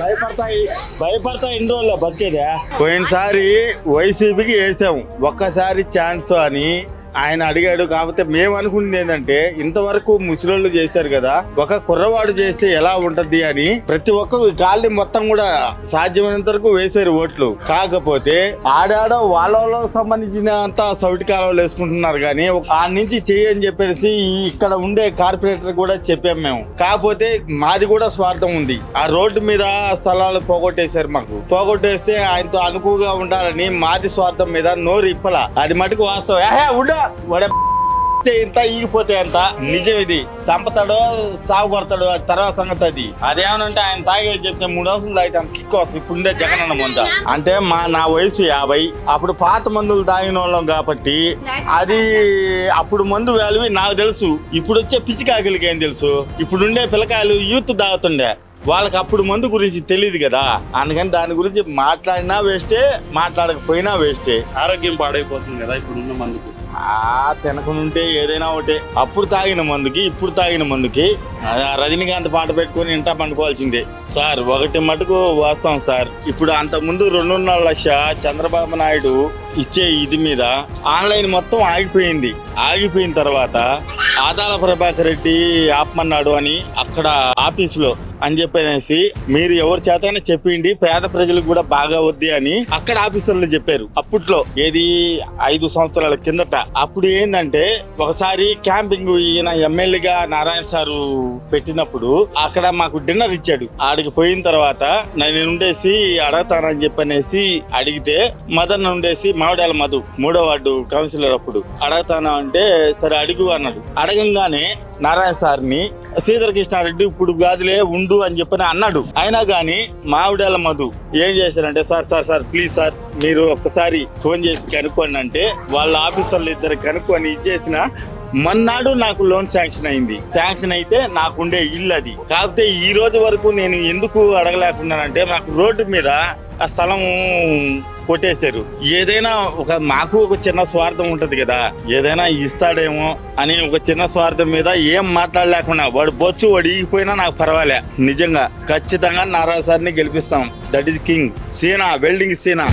భయపడతాయి భయపడతా ఇన్ని రోజులు బతికేదే. పోయినసారి వైసీపీకి వేసాం. ఒక్కసారి ఛాన్స్ అని. ఆయన అడిగాడు కాకపోతే మేము అనుకుంది ఏంటంటే ఇంతవరకు ముసలోళ్ళు చేశారు కదా ఒక కుర్రవాడు చేస్తే ఎలా ఉంటది అని ప్రతి ఒక్కరు గాలి మొత్తం కూడా సాధ్యమైనంత వరకు వేశారు ఓట్లు. కాకపోతే ఆడాడ వాళ్ళ వాళ్ళకి సంబంధించినంత సౌటి కాలువలు వేసుకుంటున్నారు కానీ ఆ నుంచి చేయని చెప్పేసి ఇక్కడ ఉండే కార్పొరేటర్ కూడా చెప్పాం మేము. కాకపోతే మాది కూడా స్వార్థం ఉంది. ఆ రోడ్డు మీద స్థలాలు పోగొట్టేశారు మాకు. పోగొట్టేస్తే ఆయనతో అనుకువగా ఉండాలని మాది స్వార్థం మీద నోరు ఇప్పల. అది మటుకు వాస్తవం. ఏహే ఉండ. వాడే ఇంత ఈగిపోతే ఎంత? నిజం ఇది. చంపుతాడో సాగు కొడతాడు అది తర్వాత సంగతి అది. అదేమనంటే ఆయన తాగేది చెప్తే మూడు రోజులు తాగితే కిక్ వస్తుంది. ఇప్పుడు ఉండే జగన్ అన్న ముంద. అంటే మా నా వయసు యాభై. అప్పుడు పాత మందులు తాగిన వాళ్ళం కాబట్టి అది అప్పుడు మందు వాల్యూ నాకు తెలుసు. ఇప్పుడు వచ్చే పిచ్చికాకులకి ఏం తెలుసు? ఇప్పుడు ఉండే పిల్లకాయలు యూత్ తాగుతుండే. వాళ్ళకి అప్పుడు మందు గురించి తెలియదు కదా. అందుకని దాని గురించి మాట్లాడినా వేస్టే మాట్లాడకపోయినా వేస్టే. ఆరోగ్యం పాడైపోతుంది కదా ఇప్పుడు ఉన్న మందుకు. తినకుంటే ఏదైనా ఒకటే. అప్పుడు తాగిన మందుకి ఇప్పుడు తాగిన మందుకి ఆ రజనీకాంత్ పాట పెట్టుకొని ఇంటా పండుకోవాల్సిందే. సార్ ఒకటి మటుకు వాస్తవం సార్. ఇప్పుడు అంతకుముందు ముందు రెండున్నర లక్ష చంద్రబాబు నాయుడు ఇచ్చే ఇది మీద ఆన్లైన్ మొత్తం ఆగిపోయింది. ఆగిపోయిన తర్వాత ఆదాల ప్రభాకర్ రెడ్డి ఆపమన్నాడు అని అక్కడ ఆఫీసులో అని చెప్పనేసి మీరు ఎవరి చేతనే చెప్పిండి పేద ప్రజలకు కూడా బాగా వద్ది అని అక్కడ ఆఫీసర్లు చెప్పారు. అప్పట్లో ఏది ఐదు సంవత్సరాల కిందట. అప్పుడు ఏంటంటే ఒకసారి క్యాంపింగ్ ఈయన ఎమ్మెల్యేగా నారాయణ సారు పెట్టినప్పుడు అక్కడ మాకు డిన్నర్ ఇచ్చాడు. ఆడికి పోయిన తర్వాత నేను ఉండేసి అడగతానని చెప్పనేసి అడిగితే మదన్ ఉండేసి మావిడాల మధు మూడో వార్డు కౌన్సిలర్ అప్పుడు అడగతానా అంటే సరే అడుగు అన్నాడు. అడగంగానే నారాయణ సార్ని శ్రీధర్ కృష్ణారెడ్డి ఇప్పుడు గాదిలే ఉండు అని చెప్పని అన్నాడు. అయినా కానీ మావిడాల మధు ఏం చేశారంటే sir sir sir please sir మీరు ఒక్కసారి ఫోన్ చేసి కనుక్కోండి అంటే వాళ్ళ ఆఫీసర్లు ఇద్దరు కనుక్కొని ఇచ్చేసిన మన్నాడు నాకు లోన్ శాంక్షన్ అయింది. శాంక్షన్ అయితే నాకుండే ఇల్లు అది. కాకపోతే ఈ రోజు వరకు నేను ఎందుకు అడగలేకున్నానంటే నాకు రోడ్డు మీద ఆ స్థలం కొట్టేశారు. ఏదైనా ఒక మాకు ఒక చిన్న స్వార్థం ఉంటుంది కదా ఏదైనా ఇస్తాడేమో అని ఒక చిన్న స్వార్థం మీద ఏం మాట్లాడలేకుండా వాడు బొచ్చు వాడు ఈగిపోయినా నాకు పర్వాలే నిజంగా. ఖచ్చితంగా నారా సార్ని గెలిపిస్తాం. That is king Seena welding Seena